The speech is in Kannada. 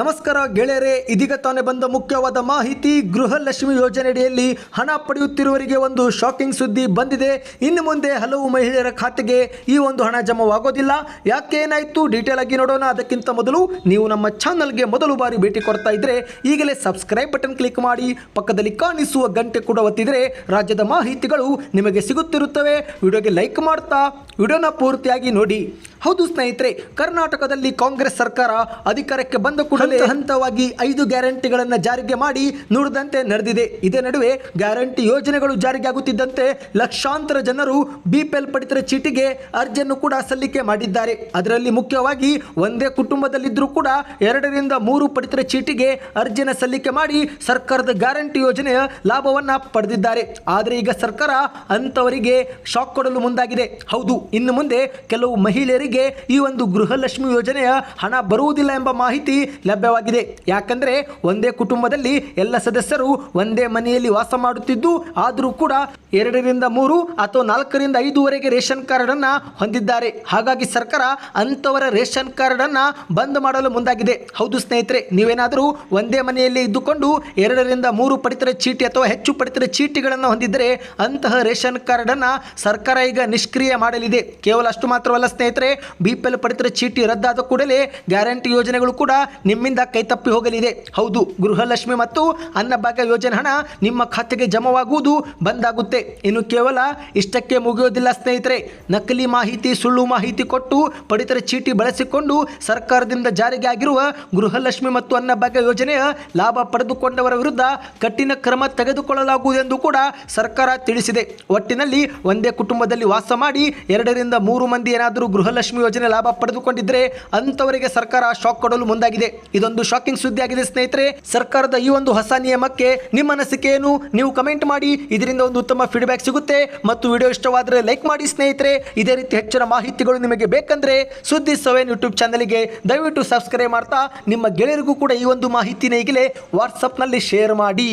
ನಮಸ್ಕಾರ ಗೆಳೆಯರೆ, ಇದೀಗ ತಾನೇ ಬಂದ ಮುಖ್ಯವಾದ ಮಾಹಿತಿ, ಗೃಹಲಕ್ಷ್ಮಿ ಯೋಜನೆಯಡಿಯಲ್ಲಿ ಹಣ ಪಡೆಯುತ್ತಿರುವವರಿಗೆ ಒಂದು ಶಾಕಿಂಗ್ ಸುದ್ದಿ ಬಂದಿದೆ. ಇನ್ನು ಮುಂದೆ ಹಲವು ಮಹಿಳೆಯರ ಖಾತೆಗೆ ಈ ಒಂದು ಹಣ ಜಮಾವಾಗೋದಿಲ್ಲ. ಯಾಕೆ ಏನಾಯಿತು? ಡೀಟೇಲ್ ಆಗಿ ನೋಡೋಣ. ಅದಕ್ಕಿಂತ ಮೊದಲು ನೀವು ನಮ್ಮ ಚಾನಲ್ಗೆ ಮೊದಲು ಬಾರಿ ಭೇಟಿ ಕೊಡ್ತಾ ಇದ್ರೆ ಈಗಲೇ ಸಬ್ಸ್ಕ್ರೈಬ್ ಬಟನ್ ಕ್ಲಿಕ್ ಮಾಡಿ, ಪಕ್ಕದಲ್ಲಿ ಕಾಣಿಸುವ ಗಂಟೆ ಕೂಡ ಒತ್ತಿದರೆ ರಾಜ್ಯದ ಮಾಹಿತಿಗಳು ನಿಮಗೆ ಸಿಗುತ್ತಿರುತ್ತವೆ. ವಿಡಿಯೋಗೆ ಲೈಕ್ ಮಾಡ್ತಾ, ವಿಡಿಯೋನ ಪೂರ್ತಿಯಾಗಿ ನೋಡಿ. ಹೌದು ಸ್ನೇಹಿತರೆ ಕರ್ನಾಟಕದಲ್ಲಿ ಕಾಂಗ್ರೆಸ್ ಸರ್ಕಾರ ಅಧಿಕಾರಕ್ಕೆ ಬಂದ ಕೂಡಲೇ ಹಂತವಾಗಿ ಐದು ಗ್ಯಾರಂಟಿಗಳನ್ನು ಜಾರಿಗೆ ಮಾಡಿ ನುಡಿದಂತೆ ನಡೆದಿದೆ. ಇದೇ ನಡುವೆ ಗ್ಯಾರಂಟಿ ಯೋಜನೆಗಳು ಜಾರಿಗೆ ಆಗುತ್ತಿದ್ದಂತೆ ಲಕ್ಷಾಂತರ ಜನರು ಬಿಪಿಎಲ್ ಪಡಿತರ ಚೀಟಿಗೆ ಅರ್ಜಿಯನ್ನು ಕೂಡ ಸಲ್ಲಿಕೆ ಮಾಡಿದ್ದಾರೆ. ಅದರಲ್ಲಿ ಮುಖ್ಯವಾಗಿ ಒಂದೇ ಕುಟುಂಬದಲ್ಲಿದ್ದರೂ ಕೂಡ ಎರಡರಿಂದ ಮೂರು ಪಡಿತರ ಚೀಟಿಗೆ ಅರ್ಜಿಯನ್ನು ಸಲ್ಲಿಕೆ ಮಾಡಿ ಸರ್ಕಾರದ ಗ್ಯಾರಂಟಿ ಯೋಜನೆಯ ಲಾಭವನ್ನು ಪಡೆದಿದ್ದಾರೆ. ಆದರೆ ಈಗ ಸರ್ಕಾರ ಅಂತವರಿಗೆ ಶಾಕ್ ಕೊಡಲು ಮುಂದಾಗಿದೆ. ಹೌದು ಇನ್ನು ಮುಂದೆ ಕೆಲವು ಮಹಿಳೆಯರಿಗೆ ಈ ಒಂದು ಗೃಹಲಕ್ಷ್ಮಿ ಯೋಜನೆಯ ಹಣ ಬರುವುದಿಲ್ಲ ಎಂಬ ಮಾಹಿತಿ ಲಭ್ಯವಾಗಿದೆ. ಯಾಕಂದ್ರೆ ಒಂದೇ ಕುಟುಂಬದಲ್ಲಿ ಎಲ್ಲ ಸದಸ್ಯರು ಒಂದೇ ಮನೆಯಲ್ಲಿ ವಾಸ ಮಾಡುತ್ತಿದ್ದು, ಆದರೂ ಕೂಡ ಎರಡರಿಂದ ಮೂರು ಅಥವಾ ನಾಲ್ಕರಿಂದ ಐದುವರೆಗೆ ರೇಷನ್ ಕಾರ್ಡ್ ಅನ್ನ ಹೊಂದಿದ್ದಾರೆ. ಹಾಗಾಗಿ ಸರ್ಕಾರ ಅಂತವರ ರೇಷನ್ ಕಾರ್ಡ್ ಅನ್ನ ಬಂದ್ ಮಾಡಲು ಮುಂದಾಗಿದೆ. ಹೌದು ಸ್ನೇಹಿತರೆ, ನೀವೇನಾದರೂ ಒಂದೇ ಮನೆಯಲ್ಲಿ ಇದ್ದುಕೊಂಡು ಎರಡರಿಂದ ಮೂರು ಪಡಿತರ ಚೀಟಿ ಅಥವಾ ಹೆಚ್ಚು ಪಡಿತರ ಚೀಟಿಗಳನ್ನು ಹೊಂದಿದ್ದರೆ ಅಂತಹ ರೇಷನ್ ಕಾರ್ಡ್ ಅನ್ನ ಸರ್ಕಾರ ಈಗ ನಿಷ್ಕ್ರಿಯ ಮಾಡಲಿದೆ. ಕೇವಲ ಅಷ್ಟು ಮಾತ್ರವಲ್ಲ ಸ್ನೇಹಿತರೆ, ಬಿ ಪಿ ಎಲ್ ಪಡಿತರ ಚೀಟಿ ರದ್ದಾದ ಕೂಡಲೇ ಗ್ಯಾರಂಟಿ ಯೋಜನೆಗಳು ಕೂಡ ನಿಮ್ಮಿಂದ ಕೈತಪ್ಪಿ ಹೋಗಲಿದೆ. ಹೌದು, ಗೃಹಲಕ್ಷ್ಮಿ ಮತ್ತು ಅನ್ನಭಾಗ್ಯ ಯೋಜನೆ ಹಣ ನಿಮ್ಮ ಖಾತೆಗೆ ಜಮವಾಗುವುದು ಬಂದಾಗುತ್ತೆ. ಇನ್ನು ಕೇವಲ ಇಷ್ಟಕ್ಕೆ ಮುಗಿಯೋದಿಲ್ಲ ಸ್ನೇಹಿತರೆ. ನಕಲಿ ಮಾಹಿತಿ, ಸುಳ್ಳು ಮಾಹಿತಿ ಕೊಟ್ಟು ಪಡಿತರ ಚೀಟಿ ಬಳಸಿಕೊಂಡು ಸರ್ಕಾರದಿಂದ ಜಾರಿಗೆ ಆಗಿರುವ ಗೃಹಲಕ್ಷ್ಮಿ ಮತ್ತು ಅನ್ನಭಾಗ್ಯ ಯೋಜನೆಯ ಲಾಭ ಪಡೆದುಕೊಂಡವರ ವಿರುದ್ಧ ಕಠಿಣ ಕ್ರಮ ತೆಗೆದುಕೊಳ್ಳಲಾಗುವುದೆಂದು ಕೂಡ ಸರ್ಕಾರ ತಿಳಿಸಿದೆ. ಒಟ್ಟಿನಲ್ಲಿ ಒಂದೇ ಕುಟುಂಬದಲ್ಲಿ ವಾಸ ಮಾಡಿ ಎರಡರಿಂದ ಮೂರು ಮಂದಿ ಏನಾದರೂ ಗೃಹಲಕ್ಷ್ಮಿ ಯೋಜನೆ ಲಾಭ ಪಡೆದುಕೊಂಡಿದ್ದರೆ ಅಂತವರಿಗೆ ಸರ್ಕಾರ ಶಾಕ್ ಕೊಡಲು ಮುಂದಾಗಿದೆ. ಇದೊಂದು ಶಾಕಿಂಗ್ ಸುದ್ದಿ ಆಗಿದೆ ಸ್ನೇಹಿತರೆ. ಸರ್ಕಾರದ ಈ ಒಂದು ಹೊಸ ನಿಯಮಕ್ಕೆ ನಿಮ್ಮ ಅನಿಸಿಕೆ ಏನು ನೀವು ಕಮೆಂಟ್ ಮಾಡಿ. ಇದರಿಂದ ಒಂದು ಉತ್ತಮ ಫೀಡ್ಬ್ಯಾಕ್ ಸಿಗುತ್ತೆ. ಮತ್ತು ವಿಡಿಯೋ ಇಷ್ಟವಾದರೆ ಲೈಕ್ ಮಾಡಿ ಸ್ನೇಹಿತರೆ. ಇದೇ ರೀತಿ ಹೆಚ್ಚಿನ ಮಾಹಿತಿಗಳು ನಿಮಗೆ ಬೇಕಂದರೆ ಸುದ್ದಿ ಸವೆನ್ ಯೂಟ್ಯೂಬ್ ಚಾನಲ್ಗೆ ದಯವಿಟ್ಟು ಸಬ್ಸ್ಕ್ರೈಬ್ ಮಾಡ್ತಾ, ನಿಮ್ಮ ಗೆಳೆಯರಿಗೂ ಕೂಡ ಈ ಒಂದು ಮಾಹಿತಿನ ಈಗಲೇ ವಾಟ್ಸಪ್ನಲ್ಲಿ ಶೇರ್ ಮಾಡಿ.